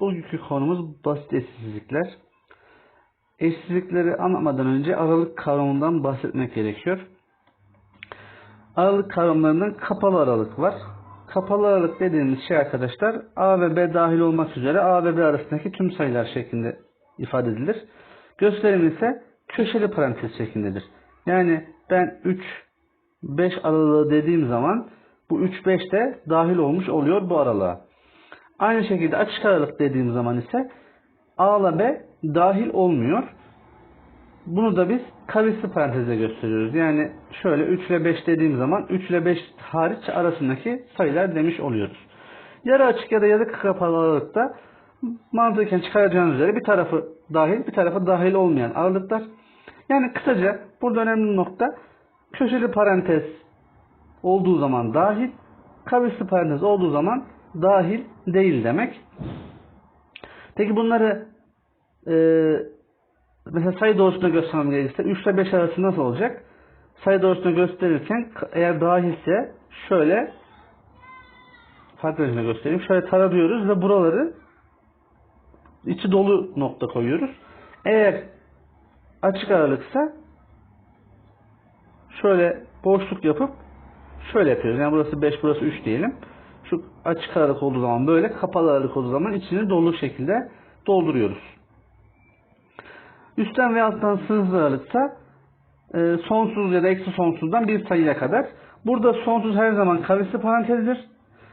Bugünkü konumuz basit eşsizlikler. Eşsizlikleri anlatmadan önce aralık kavramından bahsetmek gerekiyor. Aralık kavramlarından kapalı aralık var. Kapalı aralık dediğimiz şey arkadaşlar A ve B dahil olmak üzere A ve B arasındaki tüm sayılar şeklinde ifade edilir. Gösterim ise köşeli parantez şeklindedir. Yani ben 3 5 aralığı dediğim zaman bu 3 5 de dahil olmuş oluyor bu aralığa. Aynı şekilde açık aralık dediğim zaman ise A ile B dahil olmuyor. Bunu da biz kavisli parantezle gösteriyoruz. Yani şöyle 3 ile 5 dediğim zaman 3 ile 5 hariç arasındaki sayılar demiş oluyoruz. Yarı açık ya da yarı kapalı aralıkta mantıken çıkaracağınız üzere bir tarafı dahil bir tarafı dahil olmayan aralıklar. Yani kısaca burada önemli nokta köşeli parantez olduğu zaman dahil, kavisli parantez olduğu zaman dahil değil demek. Peki bunları e, mesela sayı doğrusunda göstermem gerekirse 3 ile 5 arası nasıl olacak? Sayı doğrusunda gösterirken eğer dahilse şöyle farklı resimde göstereyim. Şöyle tarıyoruz ve buraları içi dolu nokta koyuyoruz. Eğer açık aralıksa şöyle boşluk yapıp şöyle yapıyoruz. Yani burası 5 burası 3 diyelim. Şu açık aralık olduğu zaman böyle kapalı aralık olduğu zaman içini dolu şekilde dolduruyoruz. Üstten ve alttan sınırsız aralıksa e, sonsuz ya da eksi sonsuzdan bir sayıya kadar. Burada sonsuz her zaman kavisli parantezdir.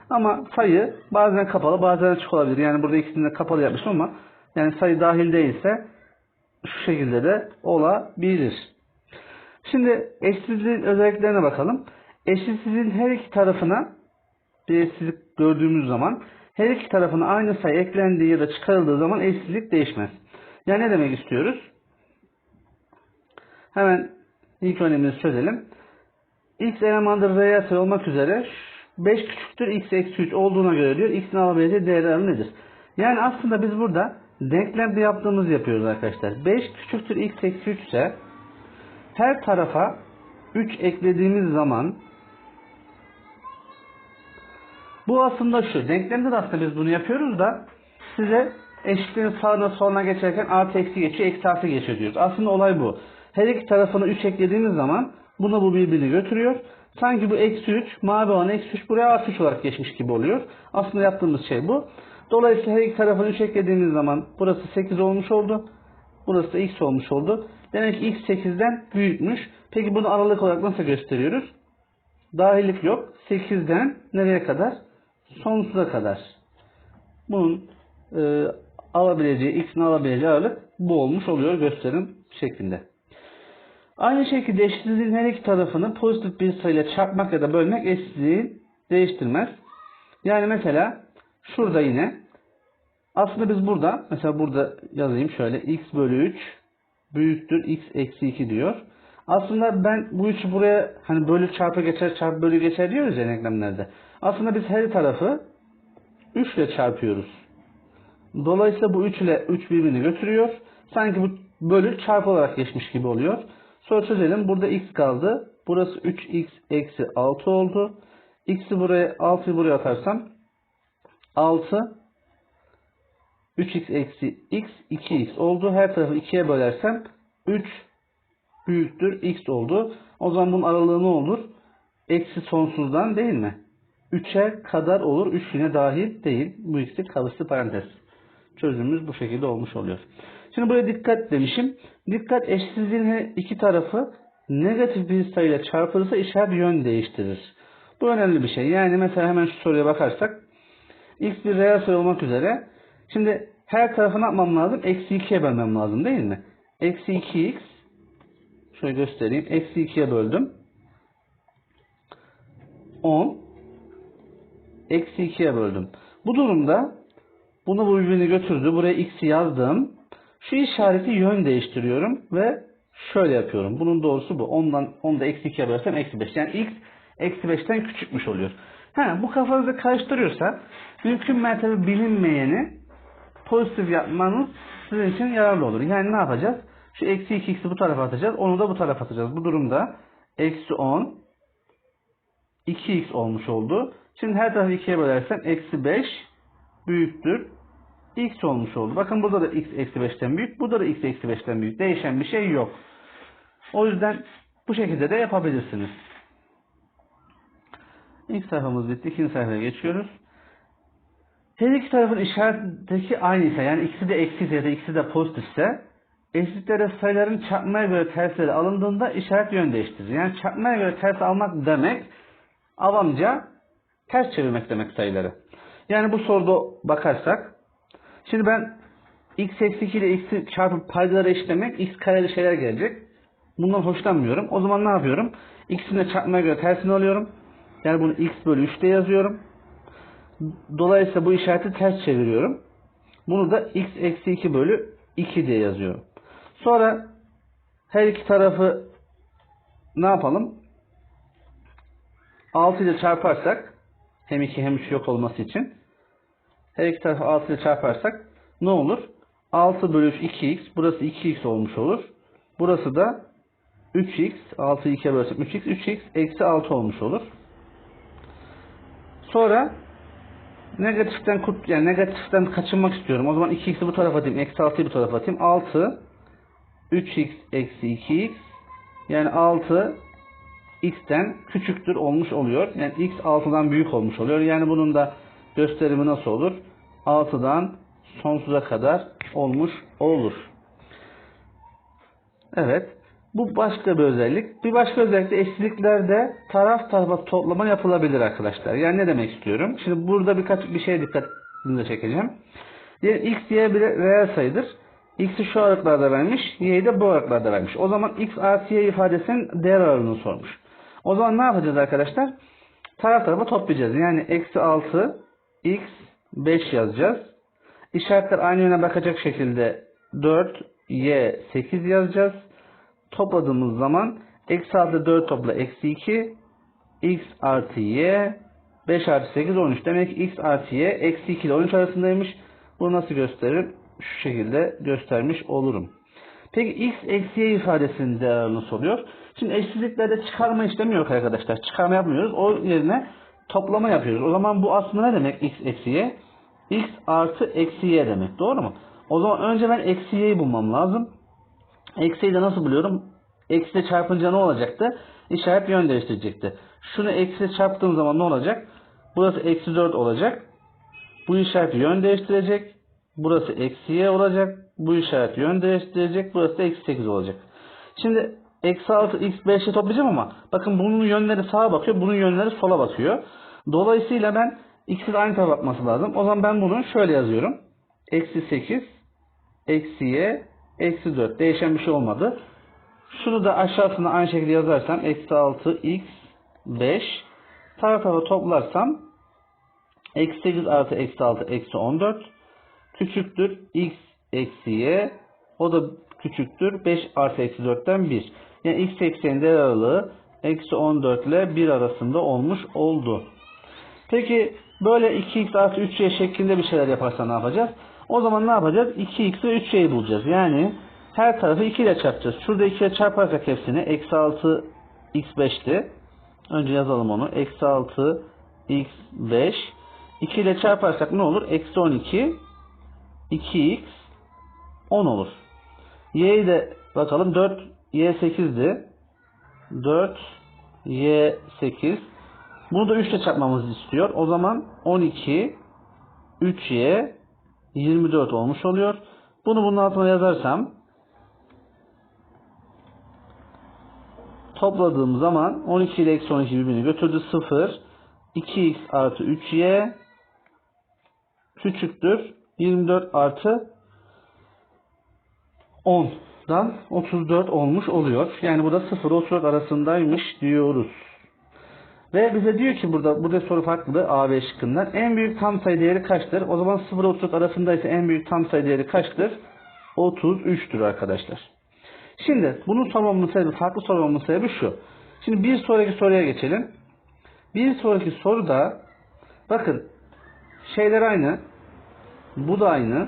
Ama sayı bazen kapalı bazen açık olabilir. Yani burada ikisini de kapalı yapmışım ama yani sayı dahil değilse şu şekilde de olabilir. Şimdi eşsizliğin özelliklerine bakalım. Eşitsizliğin her iki tarafına bir eşsizlik gördüğümüz zaman her iki tarafına aynı sayı eklendiği ya da çıkarıldığı zaman eşsizlik değişmez. Yani ne demek istiyoruz? Hemen ilk örneğimizi çözelim. x elemandır r'ye sayı olmak üzere 5 küçüktür x eksi 3 olduğuna göre diyor x'in alabileceği değer nedir? Yani aslında biz burada denklemde yaptığımız yapıyoruz arkadaşlar. 5 küçüktür x eksi 3 ise her tarafa 3 eklediğimiz zaman bu aslında şu. Denklemde de aslında biz bunu yapıyoruz da size eşitliğin sağına soluna geçerken artı eksi geçiyor, eksi artı geçiyor diyoruz. Aslında olay bu. Her iki tarafını 3 eklediğimiz zaman buna bu birbirini götürüyor. Sanki bu eksi 3, mavi olan eksi 3 buraya artı 3 olarak geçmiş gibi oluyor. Aslında yaptığımız şey bu. Dolayısıyla her iki tarafını 3 eklediğimiz zaman burası 8 olmuş oldu. Burası da x olmuş oldu. Demek ki x 8'den büyükmüş. Peki bunu aralık olarak nasıl gösteriyoruz? Dahillik yok. 8'den nereye kadar? Sonsuza kadar. Bunun e, alabileceği, x'in alabileceği aralık bu olmuş oluyor gösterim şeklinde. Aynı şekilde eşitsizliğin her iki tarafını pozitif bir sayıyla çarpmak ya da bölmek eşitsizliği değiştirmez. Yani mesela şurada yine aslında biz burada mesela burada yazayım şöyle x bölü 3 büyüktür x eksi 2 diyor. Aslında ben bu 3'ü buraya hani bölü çarpı geçer çarpı bölü geçer diyoruz ya denklemlerde. Aslında biz her tarafı 3 ile çarpıyoruz. Dolayısıyla bu 3 ile 3 birbirini götürüyor. Sanki bu bölü çarpı olarak geçmiş gibi oluyor. Sonra çözelim. Burada x kaldı. Burası 3x eksi 6 oldu. x'i buraya 6'yı buraya atarsam 6 3x eksi x 2x oldu. Her tarafı 2'ye bölersem 3 büyüktür x oldu. O zaman bunun aralığı ne olur? Eksi sonsuzdan değil mi? 3'e kadar olur. 3 yine dahil değil. Bu ikisi kalıstı parantez. Çözümümüz bu şekilde olmuş oluyor. Şimdi buraya dikkat demişim. Dikkat eşsizliğin iki tarafı negatif bir sayıyla çarpılırsa işaret yön değiştirir. Bu önemli bir şey. Yani mesela hemen şu soruya bakarsak x bir reel sayı olmak üzere şimdi her tarafı ne yapmam lazım? Eksi 2'ye bölmem lazım değil mi? Eksi 2x şöyle göstereyim. Eksi 2'ye böldüm. 10 Eksi 2'ye böldüm. Bu durumda bunu bu birbirini götürdü. Buraya x'i yazdım. Şu işareti yön değiştiriyorum ve şöyle yapıyorum. Bunun doğrusu bu. Ondan, onu da eksi 2'ye bölersem eksi 5. Yani x eksi 5'ten küçükmüş oluyor. Ha, bu kafanızı karıştırıyorsa mümkün mertebe bilinmeyeni pozitif yapmanız sizin için yararlı olur. Yani ne yapacağız? Şu eksi 2x'i bu tarafa atacağız. Onu da bu tarafa atacağız. Bu durumda eksi 10 2x olmuş oldu. Şimdi her tarafı 2'ye bölersem eksi 5 büyüktür x olmuş oldu. Bakın burada da x eksi 5'ten büyük. Burada da x eksi 5'ten büyük. Değişen bir şey yok. O yüzden bu şekilde de yapabilirsiniz. İlk sayfamız bitti. İkinci sayfaya geçiyoruz. Her iki tarafın işaretdeki aynı ise yani ikisi de eksi ya da ikisi de pozitifse eşliklere sayıların çarpmaya göre tersleri alındığında işaret yön değiştirir. Yani çarpmaya göre ters almak demek avamca ters çevirmek demek sayıları. Yani bu soruda bakarsak şimdi ben x eksi 2 ile x'i çarpıp paydaları eşitlemek x kareli şeyler gelecek. Bundan hoşlanmıyorum. O zaman ne yapıyorum? X'ini de çarpmaya göre tersini alıyorum. Yani bunu x bölü 3'te yazıyorum. Dolayısıyla bu işareti ters çeviriyorum. Bunu da x eksi 2 bölü 2 diye yazıyorum. Sonra her iki tarafı ne yapalım? 6 ile çarparsak hem 2 hem 3 yok olması için her iki tarafı 6 ile çarparsak ne olur? 6 bölü 3 2x burası 2x olmuş olur. Burası da 3x 6'yı 2'ye bölsek 3x 3x eksi 6 olmuş olur. Sonra negatiften kurt yani negatiften kaçınmak istiyorum. O zaman 2x'i bu tarafa atayım. Eksi 6'yı bu tarafa atayım. 6 3x eksi 2x yani 6 x'ten küçüktür olmuş oluyor. Yani x 6'dan büyük olmuş oluyor. Yani bunun da gösterimi nasıl olur? 6'dan sonsuza kadar olmuş olur. Evet. Bu başka bir özellik. Bir başka özellik de eşitliklerde taraf tarafa toplama yapılabilir arkadaşlar. Yani ne demek istiyorum? Şimdi burada birkaç bir şeye dikkatinizi çekeceğim. Diyelim x, y bir reel sayıdır. X'i şu aralıklarda vermiş, y'yi de bu aralıklarda vermiş. O zaman x artı y ifadesinin değer aralığını sormuş. O zaman ne yapacağız arkadaşlar? Taraf tarafa toplayacağız. Yani eksi 6, x, 5 yazacağız. İşaretler aynı yöne bakacak şekilde 4, y, 8 yazacağız. Topladığımız zaman eksi 6 4 topla eksi 2 x artı y 5 artı 8 13. Demek ki x artı y eksi 2 ile 13 arasındaymış. Bunu nasıl gösteririm? Şu şekilde göstermiş olurum. Peki x eksi y ifadesinin değerini soruyor. Şimdi eşsizliklerde çıkarma işlemi yok arkadaşlar. Çıkarma yapmıyoruz. O yerine toplama yapıyoruz. O zaman bu aslında ne demek x eksi y? x artı eksi y demek. Doğru mu? O zaman önce ben eksi y'yi bulmam lazım. Eksiyi de nasıl buluyorum? Eksiyle çarpınca ne olacaktı? İşaret yön değiştirecekti. Şunu eksiyle çarptığım zaman ne olacak? Burası eksi 4 olacak. Bu işaret yön değiştirecek. Burası eksi y olacak. Bu işaret yön değiştirecek. Burası da eksi 8 olacak. Şimdi eksi 6 x 5'e toplayacağım ama bakın bunun yönleri sağa bakıyor. Bunun yönleri sola bakıyor. Dolayısıyla ben x'i de aynı tarafa bakması lazım. O zaman ben bunu şöyle yazıyorum. Eksi 8 eksi y eksi 4 değişen bir şey olmadı. Şunu da aşağısına aynı şekilde yazarsam eksi 6 x 5 taraf tarafa toplarsam eksi 8 artı eksi 6 eksi 14 küçüktür x eksi y o da küçüktür 5 artı eksi 4'ten 1. Yani x eksenin değer aralığı eksi 14 ile 1 arasında olmuş oldu. Peki böyle 2x artı 3y şeklinde bir şeyler yaparsa ne yapacağız? O zaman ne yapacağız? 2x ve 3y'yi bulacağız. Yani her tarafı 2 ile çarpacağız. Şurada 2 ile çarparsak hepsini eksi 6 x5'ti. Önce yazalım onu. Eksi 6 x5 2 ile çarparsak ne olur? Eksi 12 2x 10 olur. Y'yi de bakalım 4 y8'di. 4 y8 bunu da 3 ile çarpmamızı istiyor. O zaman 12 3y 24 olmuş oluyor. Bunu bunun altına yazarsam topladığım zaman 12 ile eksi 12 birbirini götürdü. 0 2x artı 3y küçüktür 24 artı 10'dan 34 olmuş oluyor. Yani bu da 0 34 arasındaymış diyoruz. Ve bize diyor ki burada burada soru farklı A ve şıkkından. En büyük tam sayı değeri kaçtır? O zaman 0 34 arasındaysa en büyük tam sayı değeri kaçtır? 33'tür arkadaşlar. Şimdi bunun sormamın sebebi, farklı sormamın sebebi şu. Şimdi bir sonraki soruya geçelim. Bir sonraki soruda bakın şeyler aynı. Bu da aynı.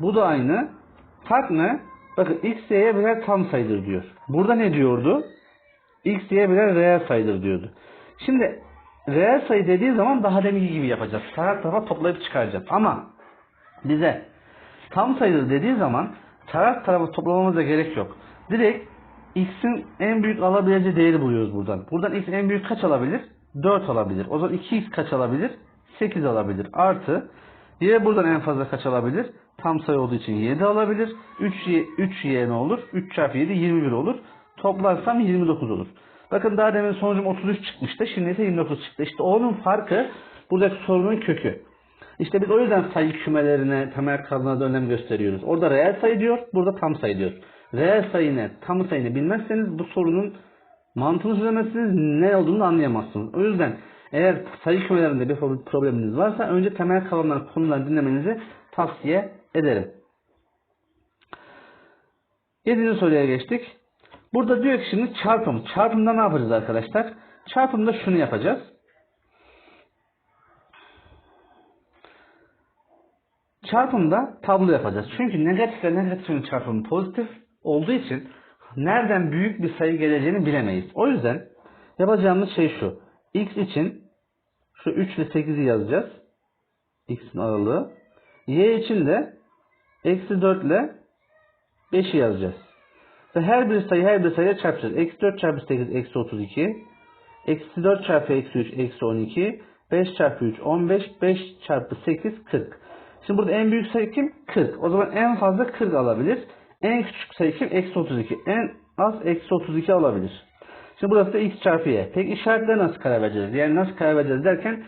Bu da aynı. Fark ne? Bakın x, y'ye birer tam sayıdır diyor. Burada ne diyordu? x, y'ye birer reel sayıdır diyordu. Şimdi reel sayı dediği zaman daha deminki gibi yapacağız. Taraf tarafa toplayıp çıkaracağız. Ama bize tam sayıdır dediği zaman taraf tarafa toplamamıza gerek yok. Direkt x'in en büyük alabileceği değeri buluyoruz buradan. Buradan x en büyük kaç alabilir? 4 alabilir. O zaman 2x kaç alabilir? 8 alabilir. Artı y buradan en fazla kaç alabilir? Tam sayı olduğu için 7 alabilir. 3y, 3y ne olur? 3 çarpı 7 21 olur. Toplarsam 29 olur. Bakın daha demin sonucum 33 çıkmıştı. Şimdi ise 29 çıktı. İşte onun farkı buradaki sorunun kökü. İşte biz o yüzden sayı kümelerine, temel kavramına da önem gösteriyoruz. Orada reel sayı diyor, burada tam sayı diyor. Reel sayı ne, tam sayı ne bilmezseniz bu sorunun mantığını çözemezsiniz, ne olduğunu da anlayamazsınız. O yüzden eğer sayı kümelerinde bir probleminiz varsa önce temel kavramlar konuları dinlemenizi tavsiye ederim. Yedinci soruya geçtik. Burada diyor ki şimdi çarpım. Çarpımda ne yapacağız arkadaşlar? Çarpımda şunu yapacağız. Çarpımda tablo yapacağız. Çünkü negatif ile negatifin çarpımı pozitif olduğu için nereden büyük bir sayı geleceğini bilemeyiz. O yüzden yapacağımız şey şu. X için şu 3 ile 8'i yazacağız. X'in aralığı. Y için de eksi 4 ile 5'i yazacağız. Ve her bir sayı her bir sayıya çarpacağız. Eksi 4 çarpı 8 eksi 32. Eksi 4 çarpı eksi 3 eksi 12. 5 çarpı 3 15. 5 çarpı 8 40. Şimdi burada en büyük sayı kim? 40. O zaman en fazla 40 alabilir. En küçük sayı kim? Eksi 32. En az eksi 32 alabilir. Şimdi burası da x çarpı y. Peki işaretlere nasıl karar vereceğiz? Yani nasıl karar vereceğiz derken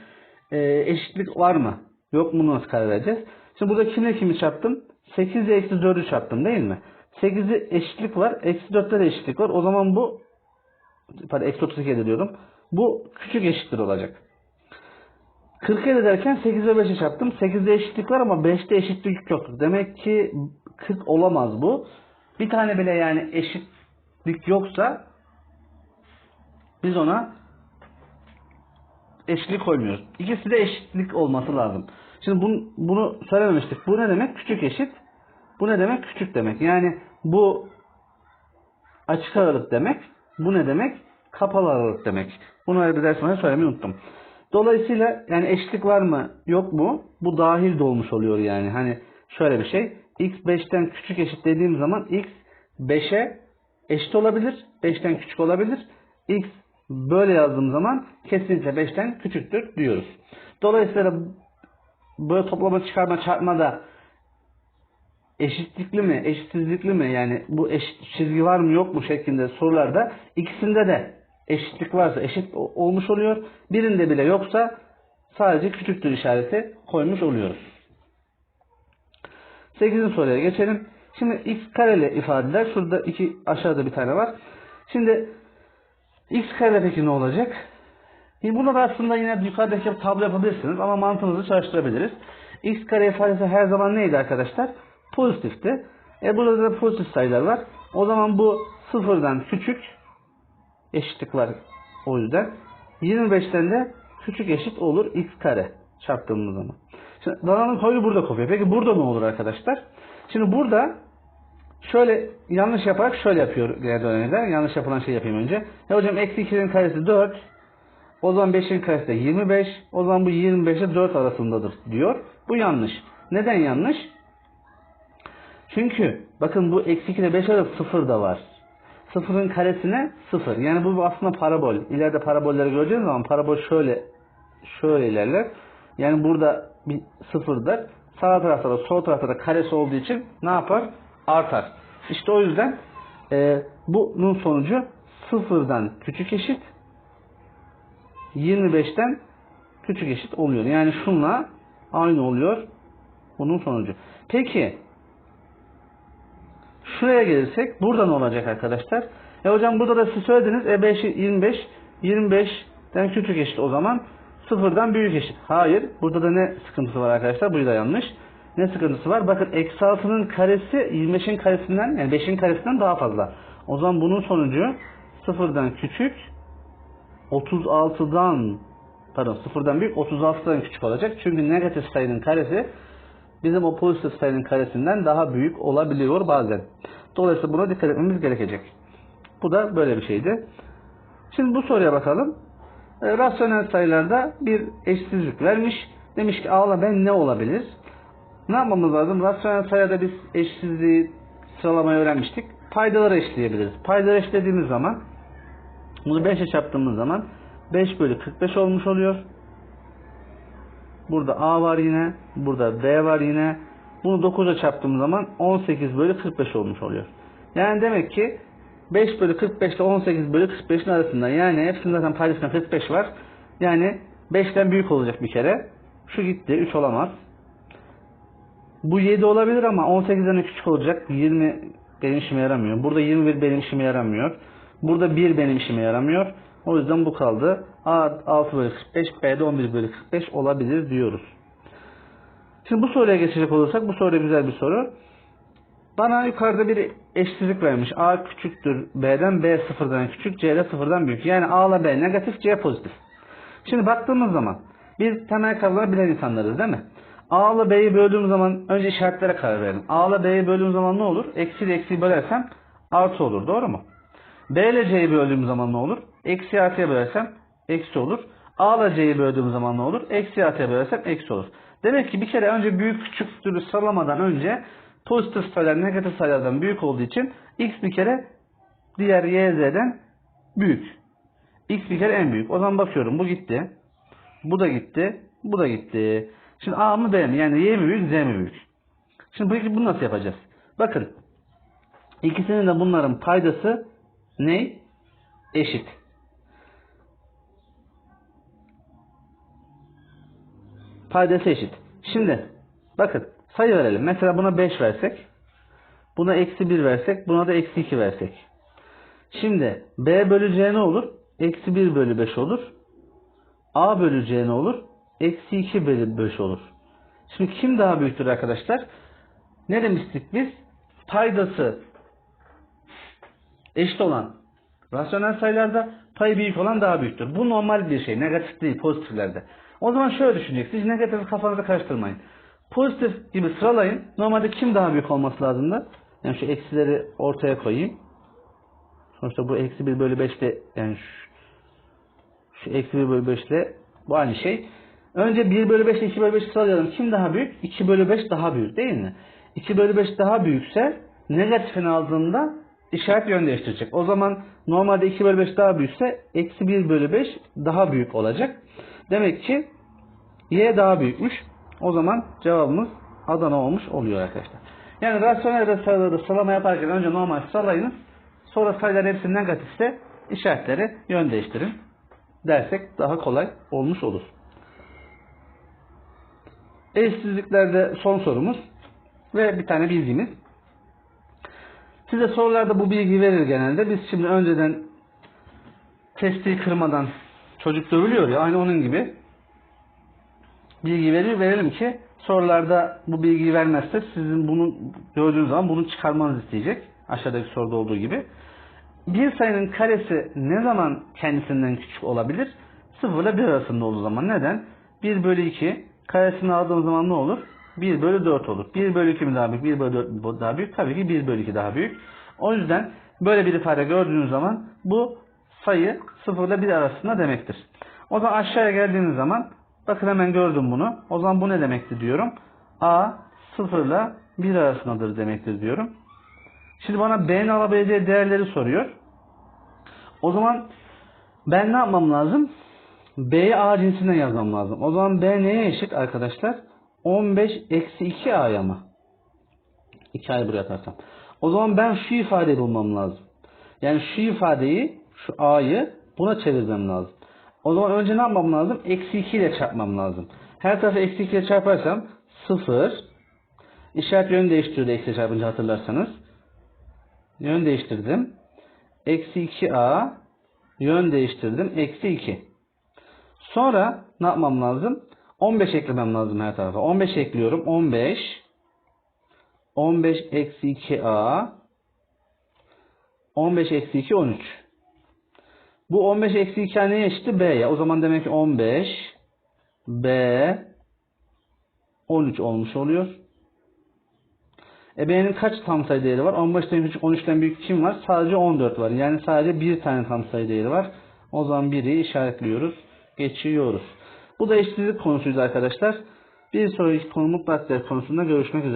eşitlik var mı? Yok mu nasıl karar vereceğiz? Şimdi burada kimle kimi çarptım? 8 ile eksi 4'ü çarptım değil mi? 8'de eşitlik var. Eksi 4'te de eşitlik var. O zaman bu pardon eksi 32 diyorum. Bu küçük eşittir olacak. 47 derken 8 ve 5'e çarptım. 8'de eşitlik var ama 5'te eşitlik yoktur. Demek ki 40 olamaz bu. Bir tane bile yani eşitlik yoksa biz ona eşitlik koymuyoruz. İkisi de eşitlik olması lazım. Şimdi bunu, bunu söylememiştik. Bu ne demek? Küçük eşit. Bu ne demek? Küçük demek. Yani bu açık aralık demek. Bu ne demek? Kapalı aralık demek. Bunu bir ders sonra söylemeyi unuttum. Dolayısıyla yani eşitlik var mı yok mu? Bu dahil de olmuş oluyor yani. Hani şöyle bir şey. X 5'ten küçük eşit dediğim zaman X 5'e eşit olabilir. 5'ten küçük olabilir. X böyle yazdığım zaman kesinlikle 5'ten küçüktür diyoruz. Dolayısıyla böyle toplama çıkarma çarpma da eşitlikli mi, eşitsizlikli mi yani bu eşit çizgi var mı yok mu şeklinde sorularda ikisinde de eşitlik varsa eşit olmuş oluyor. Birinde bile yoksa sadece küçüktür işareti koymuş oluyoruz. 8. soruya geçelim. Şimdi x kareli ifadeler. Şurada iki aşağıda bir tane var. Şimdi x kare peki ne olacak? Şimdi burada da aslında yine yukarıdaki tablo yapabilirsiniz ama mantığınızı çalıştırabiliriz. x kare ifadesi her zaman neydi arkadaşlar? Pozitifti. E burada da pozitif sayılar var. O zaman bu sıfırdan küçük eşitlik var o yüzden. 25'ten de küçük eşit olur x kare çarptığımız zaman. Şimdi dananın koyu burada kopuyor. Peki burada ne olur arkadaşlar? Şimdi burada şöyle yanlış yaparak şöyle yapıyor genelde öğrenciler. Yanlış yapılan şey yapayım önce. Ya hocam eksi 2'nin karesi 4. O zaman 5'in karesi de 25. O zaman bu 25 ile 4 arasındadır diyor. Bu yanlış. Neden yanlış? Çünkü bakın bu eksi 2 ile 5 arası 0 da var. Sıfırın karesine 0. Yani bu aslında parabol. İleride parabolleri göreceğiz zaman parabol şöyle şöyle ilerler. Yani burada bir sıfırdır. Sağ tarafta da sol tarafta da karesi olduğu için ne yapar? Artar. İşte o yüzden e, bunun sonucu sıfırdan küçük eşit 25'ten küçük eşit oluyor. Yani şunla aynı oluyor bunun sonucu. Peki şuraya gelirsek burada ne olacak arkadaşlar? E hocam burada da siz söylediniz. E 5 25 25'ten küçük eşit o zaman sıfırdan büyük eşit. Hayır. Burada da ne sıkıntısı var arkadaşlar? Bu da yanlış. Ne sıkıntısı var? Bakın eksi 6'nın karesi 25'in karesinden yani 5'in karesinden daha fazla. O zaman bunun sonucu sıfırdan küçük 36'dan pardon sıfırdan büyük 36'dan küçük olacak. Çünkü negatif sayının karesi bizim o pozitif sayının karesinden daha büyük olabiliyor bazen. Dolayısıyla buna dikkat etmemiz gerekecek. Bu da böyle bir şeydi. Şimdi bu soruya bakalım. E, rasyonel sayılarda bir eşitsizlik vermiş. Demiş ki A'la ben ne olabilir? Ne yapmamız lazım? Rasyonel sayıda biz eşsizliği sıralamayı öğrenmiştik. Paydaları eşleyebiliriz. Paydaları eşlediğimiz zaman bunu 5'e çarptığımız zaman 5 bölü 45 olmuş oluyor. Burada A var yine. Burada B var yine. Bunu 9'a çarptığımız zaman 18 bölü 45 olmuş oluyor. Yani demek ki 5 bölü 45 ile 18 bölü 45'in arasında. Yani hepsinin zaten paydasında 45 var. Yani 5'ten büyük olacak bir kere. Şu gitti 3 olamaz. Bu 7 olabilir ama 18'den küçük olacak. 20 benim işime yaramıyor. Burada 21 benim işime yaramıyor. Burada 1 benim işime yaramıyor. O yüzden bu kaldı. A 6 bölü 45, B'de 11 bölü 45 olabilir diyoruz. Şimdi bu soruya geçecek olursak bu soru güzel bir soru. Bana yukarıda bir eşsizlik vermiş. A küçüktür B'den, B sıfırdan küçük, C de sıfırdan büyük. Yani A ile B negatif, C pozitif. Şimdi baktığımız zaman biz temel kavramları bilen insanlarız değil mi? A ile B'yi böldüğüm zaman önce işaretlere karar verelim. A ile B'yi böldüğüm zaman ne olur? Eksi ile eksiyi bölersem artı olur. Doğru mu? B ile C'yi böldüğüm zaman ne olur? Eksi artıya bölersem eksi olur. A ile C'yi böldüğüm zaman ne olur? Eksi artıya bölersem eksi olur. Demek ki bir kere önce büyük küçüktürü sıralamadan önce pozitif sayılar negatif sayılardan büyük olduğu için x bir kere diğer y, z'den büyük. x bir kere en büyük. O zaman bakıyorum bu gitti. Bu da gitti. Bu da gitti. Şimdi a mı b mi? Yani y mi büyük z mi büyük? Şimdi peki bunu nasıl yapacağız? Bakın. İkisinin de bunların paydası ne? Eşit. Paydası eşit. Şimdi bakın sayı verelim. Mesela buna 5 versek. Buna eksi 1 versek. Buna da eksi 2 versek. Şimdi B bölü C ne olur? Eksi 1 bölü 5 olur. A bölü C ne olur? Eksi 2 bölü 5 olur. Şimdi kim daha büyüktür arkadaşlar? Ne demiştik biz? Paydası eşit olan rasyonel sayılarda payı büyük olan daha büyüktür. Bu normal bir şey. Negatif değil, pozitiflerde. O zaman şöyle düşüneceksiniz. Hiç negatif kafanızı karıştırmayın. Pozitif gibi sıralayın. Normalde kim daha büyük olması lazım da? Yani şu eksileri ortaya koyayım. Sonuçta bu eksi 1 bölü 5 ile yani şu, şu eksi 1 bölü 5 ile bu aynı şey. Önce 1 bölü 5 ile 2 bölü 5 sıralayalım. Kim daha büyük? 2 bölü 5 daha büyük değil mi? 2 bölü 5 daha büyükse negatifini aldığında işaret yön değiştirecek. O zaman normalde 2 bölü 5 daha büyükse eksi 1 bölü 5 daha büyük olacak. Demek ki y daha büyükmüş. O zaman cevabımız Adana olmuş oluyor arkadaşlar. Yani rasyonel sayıları sıralama yaparken önce normal sıralayınız. Sonra sayılar hepsi negatifse işaretleri yön değiştirin dersek daha kolay olmuş olur. Eşsizliklerde son sorumuz ve bir tane bilgimiz. Size sorularda bu bilgi verir genelde. Biz şimdi önceden testi kırmadan çocuk dövülüyor ya aynı onun gibi bilgi verir verelim ki sorularda bu bilgiyi vermezse sizin bunu gördüğünüz zaman bunu çıkarmanızı isteyecek. Aşağıdaki soruda olduğu gibi. Bir sayının karesi ne zaman kendisinden küçük olabilir? 0 ile 1 arasında olduğu zaman. Neden? 1 bölü 2 karesini aldığım zaman ne olur? 1 bölü 4 olur. 1 bölü 2 mi daha büyük? 1 bölü 4 mi daha büyük? Tabii ki 1 bölü 2 daha büyük. O yüzden böyle bir ifade gördüğünüz zaman bu sayı 0 ile 1 arasında demektir. O zaman aşağıya geldiğiniz zaman bakın hemen gördüm bunu. O zaman bu ne demektir diyorum. A 0 ile 1 arasındadır demektir diyorum. Şimdi bana B'nin alabileceği değerleri soruyor. O zaman ben ne yapmam lazım? B'yi A cinsinden yazmam lazım. O zaman B neye eşit arkadaşlar? 15 eksi 2 A'ya mı? 2 A'yı buraya atarsam. O zaman ben şu ifadeyi bulmam lazım. Yani şu ifadeyi, şu A'yı buna çevirmem lazım. O zaman önce ne yapmam lazım? Eksi 2 ile çarpmam lazım. Her tarafı eksi 2 ile çarparsam 0 işaret yön değiştiriyordu eksi çarpınca hatırlarsanız. Yön değiştirdim. Eksi 2A yön değiştirdim. Eksi 2. Sonra ne yapmam lazım? 15 eklemem lazım her tarafa. 15 ekliyorum. 15 15 eksi 2A 15 eksi 2 13. Bu 15 eksi 2 neye eşitti? B'ye. O zaman demek ki 15 B 13 olmuş oluyor. E B'nin kaç tam sayı değeri var? 15'ten küçük 13'ten büyük kim var? Sadece 14 var. Yani sadece bir tane tam sayı değeri var. O zaman biri işaretliyoruz. Geçiyoruz. Bu da eşitsizlik konusuydu arkadaşlar. Bir sonraki konu mutlak değer konusunda görüşmek üzere.